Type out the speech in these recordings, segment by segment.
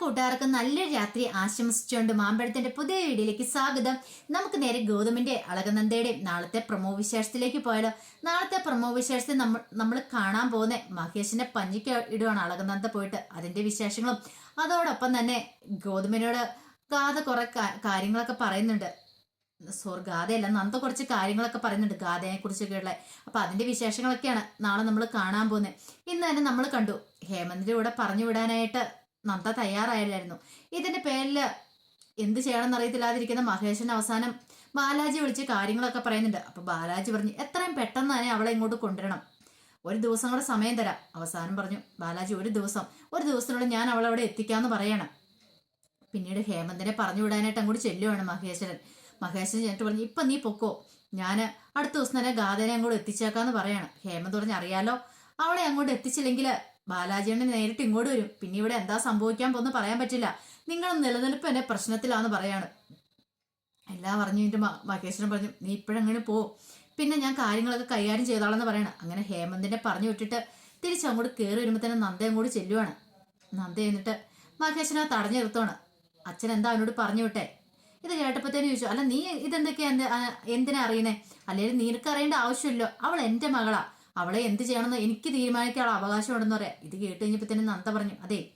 കൂട്ടുകാർക്ക് നല്ലൊരു രാത്രി ആശംസിച്ചുകൊണ്ട് മാമ്പഴത്തിന്റെ പുതിയ വീഡിയോയിലേക്ക് സ്വാഗതം. നമുക്ക് നേരെ ഗൗതമിന്റെ അളകനന്ദയുടെയും നാളത്തെ പ്രമോ വിശേഷത്തിലേക്ക് പോയാലോ. നാളത്തെ പ്രമോ വിശേഷത്തിൽ നമ്മൾ നമ്മൾ കാണാൻ പോകുന്ന മഹേഷിന്റെ പഞ്ഞിക്ക് ഇടുവാണ് അളകനന്ദ പോയിട്ട് അതിന്റെ വിശേഷങ്ങളും. അതോടൊപ്പം തന്നെ ഗൗതമിനോട് ഗാഥ കുറെ കാര്യങ്ങളൊക്കെ പറയുന്നുണ്ട്. സോറി ഗാഥയല്ല നന്ദ കുറച്ച് കാര്യങ്ങളൊക്കെ പറയുന്നുണ്ട് ഗാഥയെ കുറിച്ചൊക്കെയുള്ള അപ്പൊ അതിന്റെ വിശേഷങ്ങളൊക്കെയാണ് നാളെ നമ്മൾ കാണാൻ പോകുന്നത്. ഇന്ന് തന്നെ നമ്മൾ കണ്ടു. ഹേമന്തിന്റെ കൂടെ പറഞ്ഞു വിടാനായിട്ട് നന്ദ തയ്യാറായില്ലായിരുന്നു. ഇതിന്റെ പേരിൽ എന്ത് ചെയ്യണമെന്ന് അറിയത്തില്ലാതിരിക്കുന്ന മഹേഷൻ അവസാനം ബാലാജി വിളിച്ച് കാര്യങ്ങളൊക്കെ പറയുന്നുണ്ട്. അപ്പൊ ബാലാജി പറഞ്ഞു എത്രയും പെട്ടെന്ന് തന്നെ അവളെ ഇങ്ങോട്ട് കൊണ്ടുവരണം. ഒരു ദിവസം കൂടെ സമയം തരാം. അവസാനം പറഞ്ഞു ബാലാജി ഒരു ദിവസം. ഒരു ദിവസത്തിനുള്ളിൽ ഞാൻ അവളെ അവിടെ എത്തിക്കാന്ന് പറയണം. പിന്നീട് ഹേമന്തിനെ പറഞ്ഞു വിടാനായിട്ട് അങ്ങോട്ട് ചെല്ലുവാണ് മഹേശ്വരൻ. മഹേശ്വരൻ ചെന്നിട്ട് പറഞ്ഞു ഇപ്പൊ നീ പൊക്കോ. ഞാൻ അടുത്ത ദിവസം തന്നെ ഗാഥനെ അങ്ങോട്ട് എത്തിച്ചേക്കാന്ന് പറയാണ്. ഹേമന്ത് പറഞ്ഞ് അറിയാലോ. അവളെ അങ്ങോട്ട് എത്തിച്ചില്ലെങ്കിൽ ബാലാജിയണ്ണൻ നേരിട്ട് ഇങ്ങോട്ട് വരും. പിന്നെ ഇവിടെ എന്താ സംഭവിക്കാൻ പോന്നു പറയാൻ പറ്റില്ല. നിങ്ങൾ നിലനിൽപ്പ് എന്നെ പ്രശ്നത്തിലാന്ന് പറയാണ്. എല്ലാം പറഞ്ഞു എന്റെ മഹേശ്വരൻ പറഞ്ഞു നീ ഇപ്പോഴങ്ങനെ പോ പിന്നെ ഞാൻ കാര്യങ്ങളൊക്കെ കൈകാര്യം ചെയ്താളെന്ന് പറയണം. അങ്ങനെ ഹേമന്തിനെ പറഞ്ഞു വിട്ടിട്ട് തിരിച്ചങ്ങോട്ട് കയറി വരുമ്പോൾ തന്നെ നന്ദ അങ്ങോട്ട് ചെല്ലുവാണ്. നന്ദ എന്നിട്ട് മഹേശ്വരനെ തടഞ്ഞു നിർത്തുവാണ് അച്ഛൻ എന്താ അവനോട് പറഞ്ഞു വിട്ടെ? ഇത് കേട്ടപ്പോഴത്തേനും ചോദിച്ചു അല്ല നീ ഇതെന്തൊക്കെയാ? എന്തിനാ അറിയണേ അല്ലെങ്കിൽ നിനക്ക് അറിയേണ്ട ആവശ്യമില്ലോ. അവൾ എന്റെ മകളാ. അവളെ എന്ത് ചെയ്യണമെന്ന് എനിക്ക് തീരുമാനിക്കാനുള്ള അവകാശമുണ്ടെന്ന് പറയാം. ഇത് കേട്ട് കഴിഞ്ഞപ്പോഴത്തേനും നന്ദ പറഞ്ഞു അതെ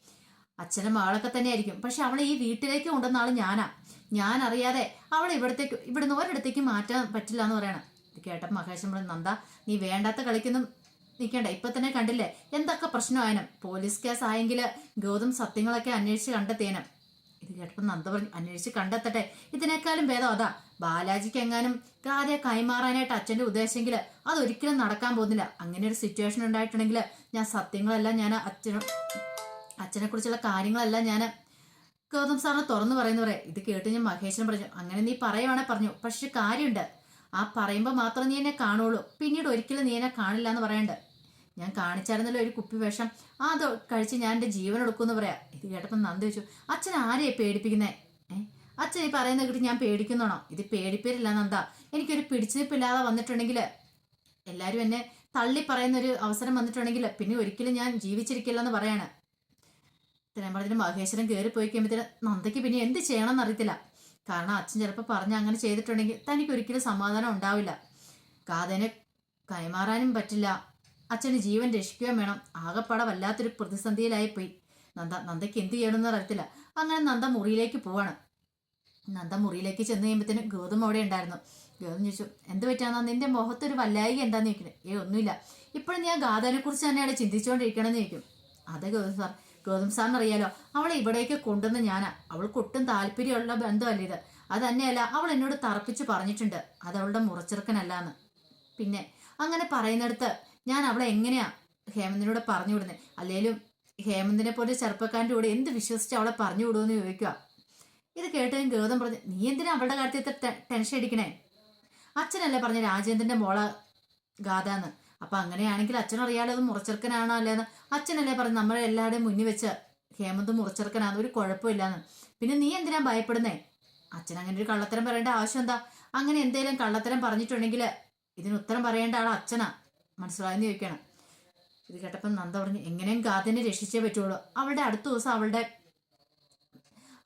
അച്ഛനും മകളൊക്കെ തന്നെയായിരിക്കും. പക്ഷെ അവളെ ഈ വീട്ടിലേക്ക് കൊണ്ടുവന്ന ആൾ ഞാനാ. ഞാൻ അറിയാതെ അവളെ ഇവിടത്തേക്ക് ഇവിടുന്ന് ഒരിടത്തേക്ക് മാറ്റാൻ പറ്റില്ല എന്ന് പറയണം. ഇത് കേട്ടപ്പോൾ മഹേഷൻ പറഞ്ഞു നന്ദ നീ വേണ്ടാത്ത കളിക്കൊന്നും നിൽക്കണ്ട ഇപ്പൊ തന്നെ കണ്ടില്ലേ എന്തൊക്കെ പ്രശ്നമായനം പോലീസ് കേസ് ആയെങ്കിൽ ഗൗതം സത്യങ്ങളൊക്കെ അന്വേഷിച്ച് കണ്ടെത്തിയേനും. ഇത് കേട്ടപ്പോൾ നന്ദ പറഞ്ഞു അന്വേഷിച്ച് കണ്ടെത്തട്ടെ. ഇതിനേക്കാളും ഭേദം അതാ. ബാലാജിക്ക് എങ്ങാനും ഗാഥയെ കൈമാറാനായിട്ട് അച്ഛന്റെ ഉദ്ദേശമെങ്കിൽ അതൊരിക്കലും നടക്കാൻ പോകുന്നില്ല. അങ്ങനെ ഒരു സിറ്റുവേഷൻ ഉണ്ടായിട്ടുണ്ടെങ്കിൽ ഞാൻ സത്യങ്ങളെല്ലാം ഞാൻ അച്ഛനും അച്ഛനെ കുറിച്ചുള്ള കാര്യങ്ങളെല്ലാം ഞാൻ ഗൗതം സാറിനെ തുറന്നു പറയുന്നു പറയാം. ഇത് കേട്ട് ഞാൻ മഹേഷൻ പറഞ്ഞു. അങ്ങനെ നീ പറയുവാണെ പറഞ്ഞു. പക്ഷെ കാര്യമുണ്ട്. ആ പറയുമ്പോൾ മാത്രം നീ എന്നെ കാണുള്ളൂ. പിന്നീട് ഒരിക്കലും നീ എന്നെ കാണില്ല എന്ന് പറയണ്ട്. ഞാൻ കാണിച്ചായിരുന്നല്ലോ ഒരു കുപ്പി വേഷം. അത് കഴിച്ച് ഞാൻ എന്റെ ജീവൻ എടുക്കുമെന്ന് പറയാം. ഇത് കേട്ടപ്പോൾ നന്ദി വെച്ചു അച്ഛൻ ആരെയാണ് പേടിപ്പിക്കുന്നേ? ഏ അച്ഛൻ ഈ പറയുന്ന കിട്ടി ഞാൻ പേടിക്കുന്നോണോ. ഇത് പേടിപ്പേരില്ല നന്ദ എനിക്കൊരു പിടിച്ചിരിപ്പില്ലാതെ വന്നിട്ടുണ്ടെങ്കിൽ എല്ലാവരും എന്നെ തള്ളി പറയുന്ന ഒരു അവസരം വന്നിട്ടുണ്ടെങ്കിൽ പിന്നെ ഒരിക്കലും ഞാൻ ജീവിച്ചിരിക്കില്ല എന്ന് പറയാണ് പറഞ്ഞിട്ട് മഹേശ്വരൻ കയറി പോയി കഴിയുമ്പോഴത്തേന് നന്ദയ്ക്ക് പിന്നെ എന്ത് ചെയ്യണമെന്ന് അറിയത്തില്ല. കാരണം അച്ഛൻ ചിലപ്പോൾ പറഞ്ഞ് അങ്ങനെ ചെയ്തിട്ടുണ്ടെങ്കിൽ തനിക്ക് ഒരിക്കലും സമാധാനം ഉണ്ടാവില്ല. കാതനെ കൈമാറാനും പറ്റില്ല. അച്ഛന് ജീവൻ രക്ഷിക്കുകയും വേണം. ആകപ്പാടെ വല്ലാത്തൊരു പ്രതിസന്ധിയിലായി പോയി നന്ദ നന്ദയ്ക്ക് എന്ത് ചെയ്യണമെന്ന് അറിയത്തില്ല. അങ്ങനെ നന്ദ മുറിയിലേക്ക് പോവാണ്. നന്ദ മുറിയിലേക്ക് ചെന്ന് കഴിയുമ്പോഴത്തേന് ഗൗതം അവിടെ ഉണ്ടായിരുന്നു. ഗൗതം ചോദിച്ചു എന്ത് പറ്റാന്നാ നിന്റെ മുഖത്തൊരു വല്ലായിക എന്താന്ന് ചോദിക്കുന്നത് ഏ ഒന്നുമില്ല. ഇപ്പോഴും ഞാൻ ഗാഥനെ കുറിച്ച് തന്നെയാണ് ചിന്തിച്ചുകൊണ്ടിരിക്കണമെന്ന് ചോദിക്കും. അതെ ഗൗതം സാർ. ഗൗതം സാറിന് അറിയാലോ അവളെ ഇവിടേക്ക് കൊണ്ടുവന്ന് ഞാനാ. അവൾക്ക് ഒട്ടും താല്പര്യമുള്ള ബന്ധമല്ല ഇത്. അത് തന്നെയല്ല അവൾ എന്നോട് തറപ്പിച്ച് പറഞ്ഞിട്ടുണ്ട്. അത് അവളുടെ മുറച്ചെറുക്കനല്ലാന്ന്. പിന്നെ അങ്ങനെ പറയുന്നിടത്ത് ഞാൻ അവളെ എങ്ങനെയാ ഹേമന്തിനോട് പറഞ്ഞു വിടുന്നത് അല്ലെങ്കിലും ഹേമന്തിനെ പോലെ ചെറുപ്പക്കാരന്റെ കൂടെ എന്ത് വിശ്വസിച്ച് അവളെ പറഞ്ഞു വിടുമെന്ന് ചോദിക്കുക ഇത് കേട്ട് ഗൗതം പറഞ്ഞു നീ എന്തിനാ അവളുടെ കാര്യത്തിൽ ടെൻഷൻ അടിക്കണേ? അച്ഛനല്ലേ പറഞ്ഞ രാജേന്ദ്രന്റെ മോള ഗാഥാന്ന് അപ്പൊ അങ്ങനെയാണെങ്കിൽ അച്ഛൻ അറിയാലോ അത് മുറച്ചെറുക്കനാണോ അല്ലേന്ന്. അച്ഛനല്ലേ പറഞ്ഞു നമ്മളെ എല്ലാവരുടെയും മുന്നിൽ വെച്ച് ഹേമന്ത് മുറച്ചെറുക്കനാന്ന് ഒരു കുഴപ്പമില്ലാന്ന് പിന്നെ നീ എന്തിനാ ഭയപ്പെടുന്നേ? അച്ഛൻ അങ്ങനെ ഒരു കള്ളത്തരം പറയേണ്ട ആവശ്യം എന്താ? അങ്ങനെ എന്തെങ്കിലും കള്ളത്തരം പറഞ്ഞിട്ടുണ്ടെങ്കിൽ ഇതിന് ഉത്തരം പറയേണ്ട ആൾ അച്ഛനാ. മനസ്സിലായെന്ന് ചോദിക്കണം. ഇത് കേട്ടപ്പോൾ നന്ദ പറഞ്ഞു എങ്ങനെയും ഗാഥനെ രക്ഷിച്ചേ പറ്റുള്ളൂ. അവളുടെ അടുത്ത ദിവസം അവളുടെ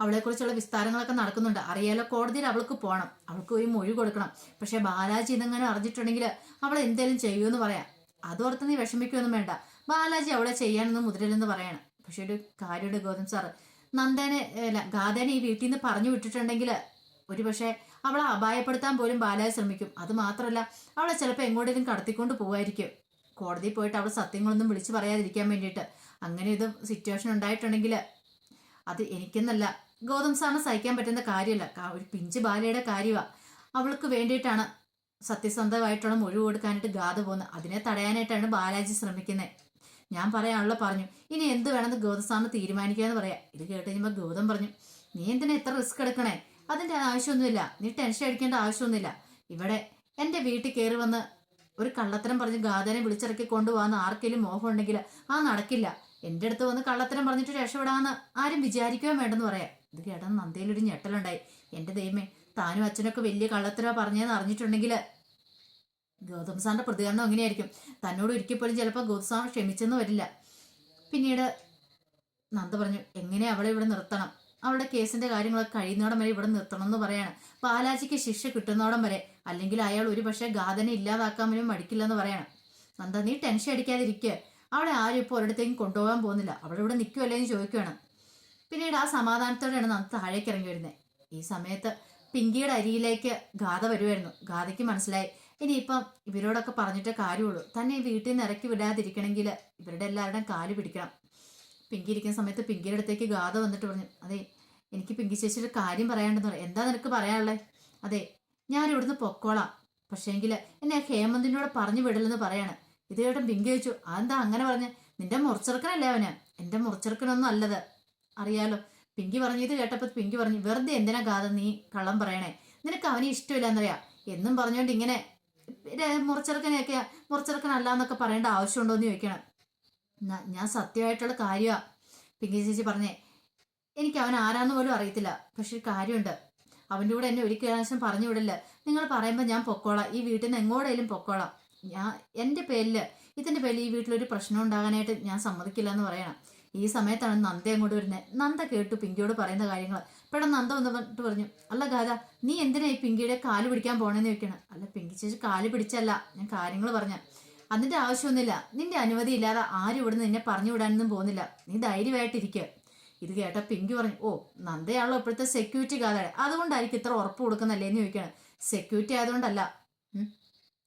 അവളെക്കുറിച്ചുള്ള വിസ്താരങ്ങളൊക്കെ നടക്കുന്നുണ്ട്. അറിയാലോ കോടതിയിൽ അവൾക്ക് പോകണം അവൾക്ക് ഒരു മൊഴി കൊടുക്കണം. പക്ഷെ ബാലാജി ഇതെങ്ങനെ അറിഞ്ഞിട്ടുണ്ടെങ്കിൽ അവൾ എന്തേലും ചെയ്യുമെന്ന് പറയാം. അതോർത്ത് നീ വിഷമിക്കൊന്നും വേണ്ട. ബാലാജി അവളെ ചെയ്യാനൊന്നും മുതിരില്ലെന്ന് പറയണം. പക്ഷെ ഒരു കാര്യമുണ്ട് ഗൗതം സാറ്. നന്ദനെ അല്ല ഗാഥനെ ഈ വീട്ടിൽ നിന്ന് പറഞ്ഞു വിട്ടിട്ടുണ്ടെങ്കിൽ ഒരു പക്ഷേ അവളെ അപായപ്പെടുത്താൻ പോലും ബാലാജി ശ്രമിക്കും. അത് മാത്രമല്ല അവളെ ചിലപ്പോൾ എങ്ങോട്ടേലും കടത്തിക്കൊണ്ട് പോകുമായിരിക്കും കോടതിയിൽ പോയിട്ട് അവൾ സത്യങ്ങളൊന്നും വിളിച്ചു പറയാതിരിക്കാൻ വേണ്ടിയിട്ട്. അങ്ങനെ ഇത് സിറ്റുവേഷൻ ഉണ്ടായിട്ടുണ്ടെങ്കിൽ അത് എനിക്കെന്നല്ല. ഗൗതം സാറിന് സഹിക്കാൻ പറ്റുന്ന കാര്യമല്ല. ഒരു പിഞ്ച് ബാലയുടെ കാര്യമാണ് അവൾക്ക് വേണ്ടിയിട്ടാണ് സത്യസന്ധമായിട്ടുള്ള മൊഴി കൊടുക്കാനായിട്ട് ഗാഥ പോകുന്നത് അതിനെ തടയാനായിട്ടാണ് ബാലാജി ശ്രമിക്കുന്നത് ഞാൻ പറയാനുള്ള പറഞ്ഞു. ഇനി എന്ത് വേണമെന്ന് ഗൗതം സാറിന് തീരുമാനിക്കാന്ന് പറയാം. ഇത് കേട്ട് കഴിയുമ്പോൾ ഗൗതം പറഞ്ഞു നീ എന്തിനാ എത്ര റിസ്ക് എടുക്കണേ? അതിന്റെ ആവശ്യമൊന്നുമില്ല. നീ ടെൻഷൻ അടിക്കേണ്ട ആവശ്യമൊന്നുമില്ല. ഇവിടെ എന്റെ വീട്ടിൽ കയറി വന്ന് ഒരു കള്ളത്തരം പറഞ്ഞ് ഗാഥനെ വിളിച്ചിറക്കി കൊണ്ടുപോകാന്ന് ആർക്കെങ്കിലും മോഹം ഉണ്ടെങ്കിൽ ആ നടക്കില്ല. എന്റെ അടുത്ത് വന്ന് കള്ളത്തരം പറഞ്ഞിട്ട് രക്ഷപ്പെടാമെന്ന് ആരും വിചാരിക്കുകയും വേണ്ടെന്ന് പറയാം. ഇത് കേട്ടാൽ നന്ദയിലൊരു ഞെട്ടലുണ്ടായി. എന്റെ ദൈവമേ താനും അച്ഛനൊക്കെ വലിയ കള്ളത്തരാ പറഞ്ഞതെന്ന് അറിഞ്ഞിട്ടുണ്ടെങ്കിൽ ഗൗതം സാറിന്റെ പ്രതികരണം എങ്ങനെയായിരിക്കും തന്നോട് ഒരിക്കൽ ചിലപ്പോൾ ഗൗതം സാർ ക്ഷമിച്ചെന്ന് വരില്ല. പിന്നീട് നന്ദ പറഞ്ഞു എങ്ങനെ അവളെ ഇവിടെ നിർത്തണം? അവളുടെ കേസിന്റെ കാര്യങ്ങളൊക്കെ കഴിയുന്നോടം വരെ ഇവിടെ നിർത്തണം എന്ന് പറയാണ്. ബാലാജിക്ക് ശിക്ഷ കിട്ടുന്നോടം വരെ. അല്ലെങ്കിൽ അയാൾ ഒരു പക്ഷേ ഗാഥനെ ഇല്ലാതാക്കാൻ വരും മടിക്കില്ലെന്ന് പറയണം. നന്ദ നീ ടെൻഷൻ അടിക്കാതിരിക്കുക അവളെ ആരും ഇപ്പോൾ ഒരിടത്തേക്കും കൊണ്ടുപോകാൻ പോകുന്നില്ല. അവളിവിടെ നിൽക്കുമല്ലേ എന്ന് ചോദിക്കുകയാണ് പിന്നീട് ആ സമാധാനത്തോടെയാണ് നമുക്ക് താഴേക്ക് ഇറങ്ങി വരുന്നത് ഈ സമയത്ത് പിങ്കിയുടെ അരിയിലേക്ക് ഗാഥ വരുമായിരുന്നു ഗാഥയ്ക്ക് മനസ്സിലായി ഇനിയിപ്പം ഇവരോടൊക്കെ പറഞ്ഞിട്ടേ കാര്യമുള്ളൂ. തന്നെ വീട്ടിൽ നിന്ന് ഇറക്കി വിടാതിരിക്കണമെങ്കിൽ ഇവരുടെ എല്ലാവരുടെയും കാൽ പിടിക്കണം. പിങ്കി ഇരിക്കുന്ന സമയത്ത് പിങ്കിയുടെ അടുത്തേക്ക് ഗാഥ വന്നിട്ട് പറഞ്ഞു അതെ എനിക്ക് പിങ്കി ചേച്ചി ഒരു കാര്യം പറയാണ്ടെന്ന് പറയാം എന്താ നിനക്ക് പറയാനുള്ളത് അതെ ഞാൻ ഇവിടുന്ന് പൊക്കോളാം. പക്ഷേങ്കിൽ എന്നെ ഹേമന്തിനോട് പറഞ്ഞു വിടില്ലെന്ന് പറയാണ്. ഇത് കേട്ടും പിങ്കി ചോദിച്ചു അതെന്താ അങ്ങനെ പറഞ്ഞ്? നിന്റെ മുറിച്ചെറുക്കനല്ലേ അവന്? എന്റെ മുറിച്ചെറുക്കനൊന്നും അല്ലത്. അറിയാലോ. പിങ്കി പറഞ്ഞു ഇത് കേട്ടപ്പോൾ പിങ്കി പറഞ്ഞു വെറുതെ എന്തിനാ ഗാഥ നീ കള്ളം പറയണേ? നിനക്ക് അവനെ ഇഷ്ടമില്ലെന്നറിയാം? എന്നും പറഞ്ഞുകൊണ്ട് ഇങ്ങനെ മുറിച്ചെറുക്കനെയൊക്കെ മുറിച്ചെറുക്കനല്ല എന്നൊക്കെ പറയേണ്ട ആവശ്യമുണ്ടോ എന്ന് ചോദിക്കണം. ഞാൻ സത്യമായിട്ടുള്ള കാര്യമാണ് പിങ്കി ചേച്ചി പറഞ്ഞേ. എനിക്ക് അവൻ ആരാന്ന് പോലും അറിയത്തില്ല. പക്ഷെ കാര്യമുണ്ട്. അവന്റെ കൂടെ എന്നെ ഒരിക്കൽ പ്രാവശ്യം പറഞ്ഞു വിടില്ല. നിങ്ങൾ പറയുമ്പോൾ ഞാൻ പൊക്കോളാം. ഈ വീട്ടിൽ നിന്ന് എങ്ങോട്ടേലും പൊക്കോളാം. ഞാൻ എന്റെ പേരിൽ ഇതിന്റെ പേരിൽ ഈ വീട്ടിലൊരു പ്രശ്നം ഉണ്ടാകാനായിട്ട് ഞാൻ സമ്മതിക്കില്ല എന്ന് പറയണം. ഈ സമയത്താണ് നന്ദ അങ്ങോട്ട് വരുന്നത് നന്ദ കേട്ടു പിങ്കിയോട് പറയുന്ന കാര്യങ്ങൾ പെട്ടെന്ന് നന്ദ വന്നിട്ട് പറഞ്ഞു അല്ല ഗാഥ നീ എന്തിനാ ഈ പിങ്കിയുടെ കാൽ പിടിക്കാൻ പോണെന്ന് ചോദിക്കണം? അല്ല പിങ്കി ചേച്ചി കാൽ പിടിച്ചല്ല ഞാൻ കാര്യങ്ങൾ പറഞ്ഞ. അതിന്റെ ആവശ്യമൊന്നുമില്ല. നിന്റെ അനുമതി ഇല്ലാതെ ആരും ഇവിടുന്ന് നിന്നെ പറഞ്ഞു വിടാനൊന്നും പോകുന്നില്ല. നീ ധൈര്യമായിട്ടിരിക്കുക ഇത് കേട്ട പിങ്കി പറഞ്ഞു ഓ നന്ദയാണല്ലോ ഇപ്പോഴത്തെ സെക്യൂരിറ്റി ഗാഥയുടെ. അതുകൊണ്ടായിരിക്കും ഇത്ര ഉറപ്പ് കൊടുക്കുന്നല്ലേ എന്ന് ചോദിക്കണം. സെക്യൂരിറ്റി ആയതുകൊണ്ടല്ല.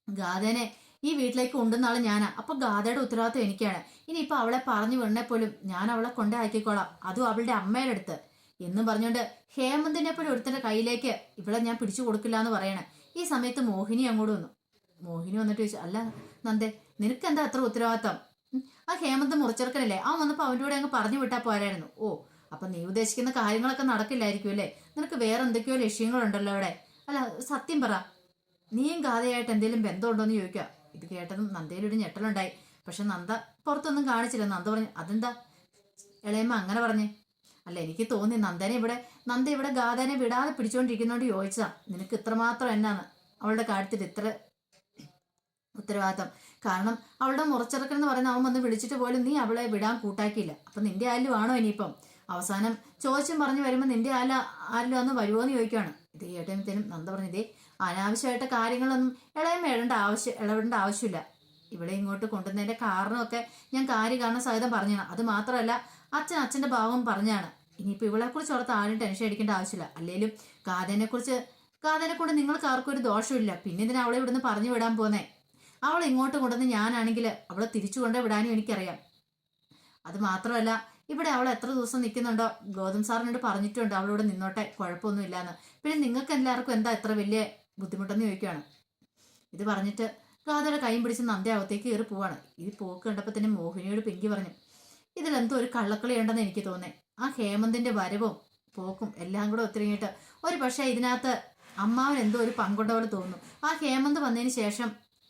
ഗാഥേനെ ഈ വീട്ടിലേക്ക് കൊണ്ടുവന്ന ഞാൻ ഞാനാ. അപ്പൊ ഗാഥയുടെ ഉത്തരവാദിത്വം എനിക്കാണ്. ഇനിയിപ്പൊ അവളെ പറഞ്ഞു വിടണേ പോലും ഞാൻ അവളെ കൊണ്ടേ ആക്കിക്കോളാം. അതും അവളുടെ അമ്മയുടെ അടുത്ത്. എന്നും പറഞ്ഞുകൊണ്ട് ഹേമന്തിനെ പോലും ഒരുത്തന്റെ കയ്യിലേക്ക് ഇവിടെ ഞാൻ പിടിച്ചു കൊടുക്കില്ല എന്ന് പറയണേ. ഈ സമയത്ത് മോഹിനി അങ്ങോട്ട് വന്നു. മോഹിനി വന്നിട്ട് ചോദിച്ചു അല്ല നന്ദേ നിനക്ക് എന്താ അത്ര ഉത്തരവാദിത്തം ആ ഹേമന്ത് മുറിച്ചെടുക്കണല്ലേ? അവൻ വന്നപ്പോൾ അവന്റെ കൂടെ അങ്ങ് പറഞ്ഞു വിട്ടാൽ പോരായിരുന്നു. ഓ അപ്പൊ നീ ഉദ്ദേശിക്കുന്ന കാര്യങ്ങളൊക്കെ നടക്കില്ലായിരിക്കും അല്ലേ? നിനക്ക് വേറെ എന്തൊക്കെയോ ലക്ഷ്യങ്ങളുണ്ടല്ലോ അവിടെ. അല്ല സത്യം പറ. നീയും ഗാഥയായിട്ട് എന്തെങ്കിലും ബന്ധമുണ്ടോ എന്ന് ചോദിക്കുക ഇത് കേട്ടതും നന്ദയിലൊരു ഞെട്ടലുണ്ടായി. പക്ഷെ നന്ദ പുറത്തൊന്നും കാണിച്ചില്ല. നന്ദ പറഞ്ഞു അതെന്താ? ഇളയമ്മ അങ്ങനെ പറഞ്ഞേ. അല്ല എനിക്ക് തോന്നി നന്ദനെ ഇവിടെ നന്ദ ഇവിടെ ഗാഥനെ വിടാതെ പിടിച്ചുകൊണ്ടിരിക്കുന്നോണ്ട് ചോദിച്ചാ നിനക്ക് ഇത്രമാത്രം എന്നാണ് അവളുടെ കാര്യത്തിൽ ഇത്ര ഉത്തരവാദിത്തം. കാരണം അവളുടെ മുറച്ചിറക്കൽ എന്ന് പറയുന്ന അവൻ വന്ന് വിളിച്ചിട്ട് പോലും നീ അവളെ വിടാൻ കൂട്ടാക്കിയില്ല. അപ്പൊ നിന്റെ ആരിലും ആണോ ഇനിയിപ്പം? അവസാനം ചോദിച്ചും പറഞ്ഞു വരുമ്പോൾ നിന്റെ ആല ആരിലും അന്ന് വരുമോ എന്ന് ചോദിക്കുകയാണ് ഇത് കേട്ടതിനും നന്ദ പറഞ്ഞു ഇതേ അനാവശ്യമായിട്ട് കാര്യങ്ങളൊന്നും ഇളയം വേടേണ്ട ആവശ്യം ഇളവിടേണ്ട ആവശ്യമില്ല. ഇവിടെ ഇങ്ങോട്ട് കൊണ്ടുവന്നതിന്റെ കാരണമൊക്കെ ഞാൻ കാര്യ കാരണം സഹിതം പറഞ്ഞാണ് അത് മാത്രമല്ല അച്ഛൻ അച്ഛന്റെ ഭാവം പറഞ്ഞാണ്. ഇനിയിപ്പോൾ ഇവളെ കുറിച്ച് ഓർത്ത് ആരും ടെൻഷൻ അടിക്കേണ്ട ആവശ്യമില്ല. അല്ലെങ്കിലും കാതനെ കുറിച്ച് കാതനെ കൊണ്ട് നിങ്ങൾക്ക് ആർക്കും ഒരു ദോഷമില്ല പിന്നെ ഇതിനെ അവളെ ഇവിടുന്ന് പറഞ്ഞു വിടാൻ പോന്നേ? അവൾ ഇങ്ങോട്ട് കൊണ്ടുവന്ന് ഞാനാണെങ്കിൽ അവളെ തിരിച്ചു കൊണ്ടേ വിടാനും എനിക്കറിയാം. അത് മാത്രമല്ല ഇവിടെ അവൾ എത്ര ദിവസം നിൽക്കുന്നുണ്ടോ? ഗോതം സാറിനോട് പറഞ്ഞിട്ടുണ്ട് അവളോട് നിന്നോട്ടെ കുഴപ്പമൊന്നുമില്ലാന്ന്. പിന്നെ നിങ്ങൾക്ക് എല്ലാവർക്കും എന്താ എത്ര വലിയ ബുദ്ധിമുട്ടെന്ന് ചോദിക്കുകയാണ്. ഇത് പറഞ്ഞിട്ട് ഗാഥയുടെ കൈയും പിടിച്ച് നന്ദി അകത്തേക്ക് കയറി പോവാണ്. ഈ പോക്ക് കണ്ടപ്പോൾ തന്നെ മോഹിനിയോട് പിങ്കി പറഞ്ഞു. ഇതിലെന്തോ ഒരു കള്ളക്കളി ഉണ്ടെന്ന് എനിക്ക് തോന്നേ. ആ ഹേമന്തിന്റെ വരവും പോക്കും എല്ലാം കൂടെ ഒത്തിരിങ്ങിട്ട് ഒരു പക്ഷേ ഇതിനകത്ത് അമ്മാവൻ എന്തോ ഒരു പങ്കുണ്ട പോലെ തോന്നുന്നു. ആ ഹേമന്ത് വന്നതിന് ശേഷം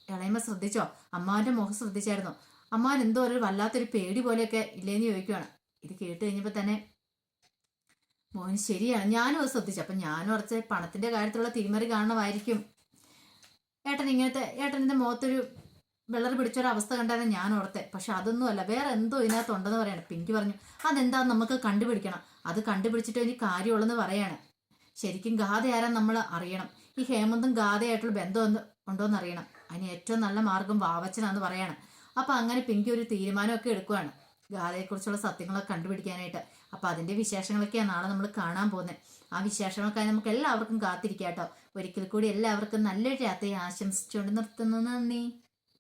ഇളയമ്മ ശ്രദ്ധിച്ചോ? അമ്മാവന്റെ മുഖം ശ്രദ്ധിച്ചായിരുന്നോ? അമ്മാവൻ എന്തോ ഒരു വല്ലാത്തൊരു പേടി പോലെയൊക്കെ ഇല്ലേന്ന് ചോദിക്കുവാണ് ഇത് കേട്ട് കഴിഞ്ഞപ്പോൾ തന്നെ മോൻ ശരിയാണ് ഞാനും അത് ശ്രദ്ധിച്ചു. അപ്പം ഞാനും കുറച്ച് പണത്തിന്റെ കാര്യത്തിലുള്ള തിരിമറി കാണണമായിരിക്കും. ഏട്ടൻ ഇങ്ങനത്തെ ഏട്ടന്റെ മുഖത്തൊരു വെള്ളർ പിടിച്ചൊരവസ്ഥ കണ്ടായിരുന്നു ഞാൻ ഓർത്തെ പക്ഷെ അതൊന്നുമല്ല. വേറെ എന്തോ ഇതിനകത്ത് ഉണ്ടെന്ന് പറയണം. പിങ്കി പറഞ്ഞു അതെന്താ നമുക്ക് കണ്ടുപിടിക്കണം. അത് കണ്ടുപിടിച്ചിട്ട് ഇനി കാര്യമുള്ളെന്ന് പറയാണ്. ശരിക്കും ഗാഥ ആരാ നമ്മൾ അറിയണം. ഈ ഹേമന്തും ഗാഥയായിട്ടുള്ള ബന്ധം ഒന്ന് ഉണ്ടോന്ന് അറിയണം. അതിന് ഏറ്റവും നല്ല മാർഗം വാവച്ചനാന്ന് പറയാണ്. അപ്പൊ അങ്ങനെ പിങ്കി ഒരു തീരുമാനമൊക്കെ എടുക്കുവാണ്. ഗാഥയെക്കുറിച്ചുള്ള സത്യങ്ങളൊക്കെ കണ്ടുപിടിക്കാനായിട്ട്. അപ്പൊ അതിന്റെ വിശേഷങ്ങളൊക്കെയാണ് നാളെ നമ്മൾ കാണാൻ പോകുന്നത് ആ വിശേഷങ്ങൾക്കായി നമുക്ക് എല്ലാവർക്കും കാത്തിരിക്കാം കേട്ടോ ഒരിക്കൽ കൂടി എല്ലാവർക്കും നല്ലൊരു രാത്രി ആശംസിച്ചുകൊണ്ട് നിർത്തുന്നു. നന്ദി.